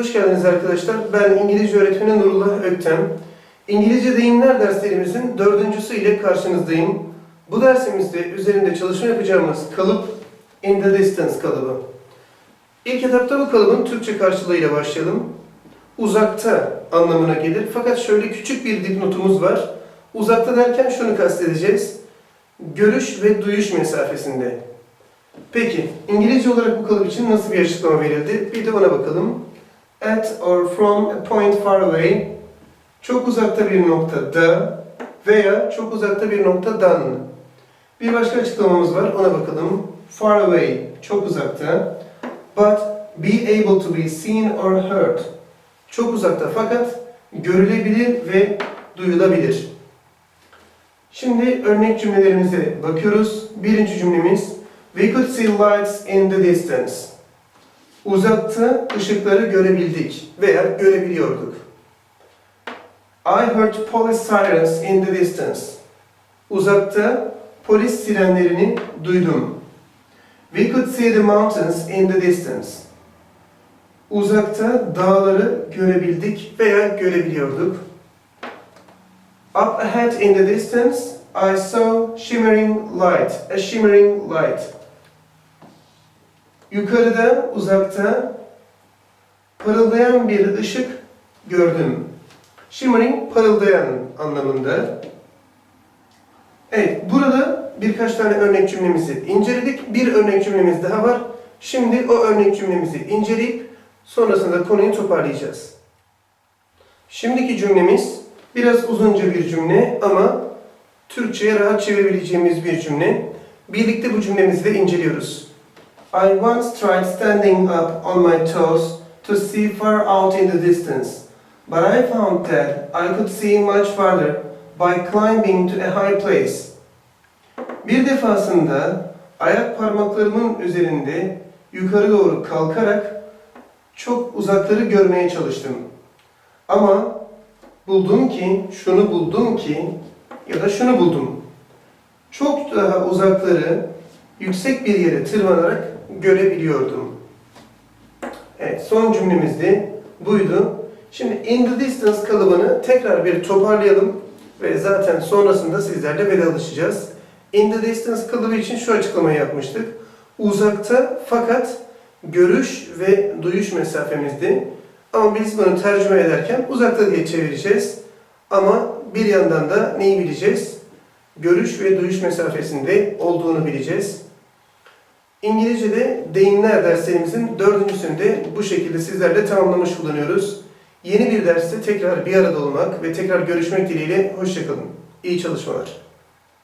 hoş geldiniz arkadaşlar. Ben İngilizce öğretmeni Nurullah Öktem. İngilizce deyimler derslerimizin dördüncüsü ile karşınızdayım. Bu dersimizde üzerinde çalışma yapacağımız kalıp in the distance kalıbı. İlk etapta bu kalıbın Türkçe karşılığıyla başlayalım. Uzakta anlamına gelir. Fakat şöyle küçük bir dipnotumuz var. Uzakta derken şunu kastedeceğiz. Görüş ve duyuş mesafesinde. Peki, İngilizce olarak bu kalıp için nasıl bir açıklama verildi? Bir de ona bakalım. At or from a point far away, çok uzakta bir noktada veya çok uzakta bir noktadan. Bir başka açıklamamız var, ona bakalım. Far away, çok uzakta. But be able to be seen or heard. Çok uzakta fakat görülebilir ve duyulabilir. Şimdi örnek cümlelerimize bakıyoruz. Birinci cümlemiz We could see lights in the distance. Uzakta ışıkları görebildik veya görebiliyorduk. I heard police sirens in the distance. Uzakta polis sirenlerini duydum. We could see the mountains in the distance. Uzakta dağları görebildik veya görebiliyorduk. Up ahead in the distance, I saw shimmering light, a shimmering light. Yukarıda, uzakta parıldayan bir ışık gördüm. Shimmering, parıldayan anlamında. Evet, burada birkaç tane örnek cümlemizi inceledik. Bir örnek cümlemiz daha var. Şimdi o örnek cümlemizi inceleyip sonrasında konuyu toparlayacağız. Şimdiki cümlemiz biraz uzunca bir cümle ama Türkçe'ye rahat çevirebileceğimiz bir cümle. Birlikte bu cümlemizi de inceliyoruz. I once tried standing up on my toes to see far out in the distance, but I found that I could see much farther by climbing to a high place. Bir defasında ayak parmaklarımın üzerinde yukarı doğru kalkarak çok uzakları görmeye çalıştım. Ama buldum ki, şunu buldum ki ya da şunu buldum. Çok daha uzakları yüksek bir yere tırmanarak görebiliyordum. Evet, son cümlemiz de buydu. Şimdi in the distance kalıbını tekrar bir toparlayalım ve zaten sonrasında sizlerle vedalaşacağız. In the distance kalıbı için şu açıklamayı yapmıştık. Uzakta fakat görüş ve duyuş mesafemizdi. Ama biz bunu tercüme ederken uzakta diye çevireceğiz. Ama bir yandan da neyi bileceğiz? Görüş ve duyuş mesafesinde olduğunu bileceğiz. İngilizce'de deyimler derslerimizin dördüncüsünde bu şekilde sizlerle tamamlamış bulunuyoruz. Yeni bir derste tekrar bir arada olmak ve tekrar görüşmek dileğiyle hoşçakalın. İyi çalışmalar.